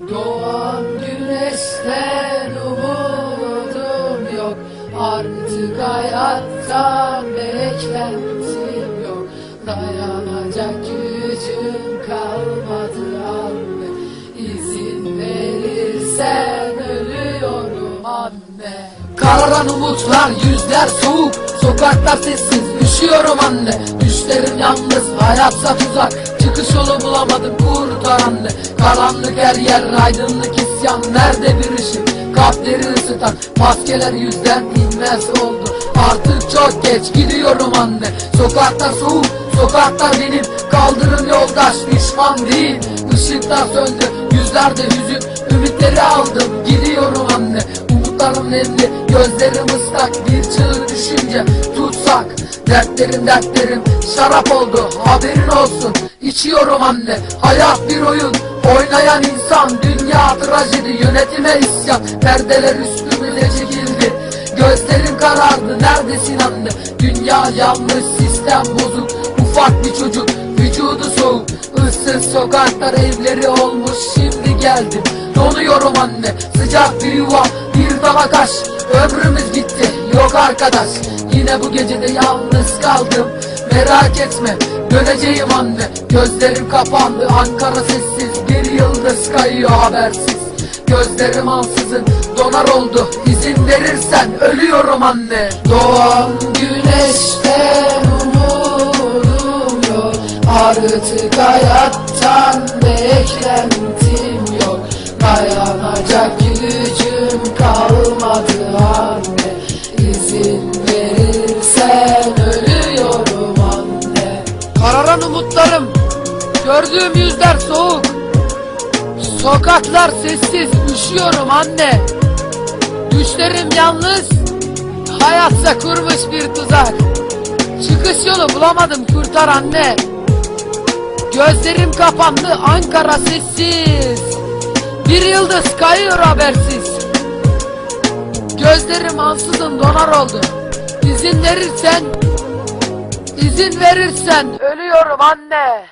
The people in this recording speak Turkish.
Doğan güneşten umudum yok. Artık hayattan beklentim yok. Dayanacak gücüm kalmadı anne. İzin verirsen ölüyorum anne. Kararan umutlar yüzler soğuk. Sokaklar sessiz üşüyorum anne. Düşlerim yalnız hayatsa tuzak Çıkış yolu bulamadım kurtar anne. Karanlık her yer aydınlık isyan. Nerede bir ışık? Kalpleri ısıtan Maskeler yüzden inmez oldu. Artık çok geç gidiyorum anne. Sokaklar soğuk sokaklar benim. Kaldırım yoldaş düşman değil. Işıklar söndü yüzlerde hüzün Ümitleri aldım. Gidiyorum anne. Umutlarım nemli gözlerim ıslak. Bir çığır düşünce tutsak Dertlerim dertlerim. Şarap oldu haberin olsun. İçiyorum anne hayat bir oyun. Oynayan insan dünya trajedi Yönetime isyan. Perdeler üstümüze çekildi. Gözlerim karardı neredesin anne? Dünya yanlış sistem bozuk. Ufak bir çocuk vücudu soğuk. Issız sokaklar evleri olmuş şimdi geldim. Donuyorum anne sıcak bir yuva bir tabak aş Ömrümüz gitti yok arkadaş Yine bu gecede yalnız kaldım. Merak etme döneceğim anne. Gözlerim kapandı Ankara sessiz. Bir yıldız kayıyor habersiz. Gözlerim ansızın donar oldu. İzin verirsen ölüyorum anne. Doğan güneşten umudum yok Artık hayattan beklentim Kararan umutlarım Gördüğüm yüzler soğuk. Sokaklar sessiz üşüyorum anne. Düşlerim yalnız Hayatsa kurmuş bir tuzak. Çıkış yolu bulamadım kurtar anne. Gözlerim kapandı Ankara sessiz. Bir yıldız kayıyor habersiz. Gözlerim ansızın donar oldu. İzin verirsen İzin verirsen. Ölüyorum anne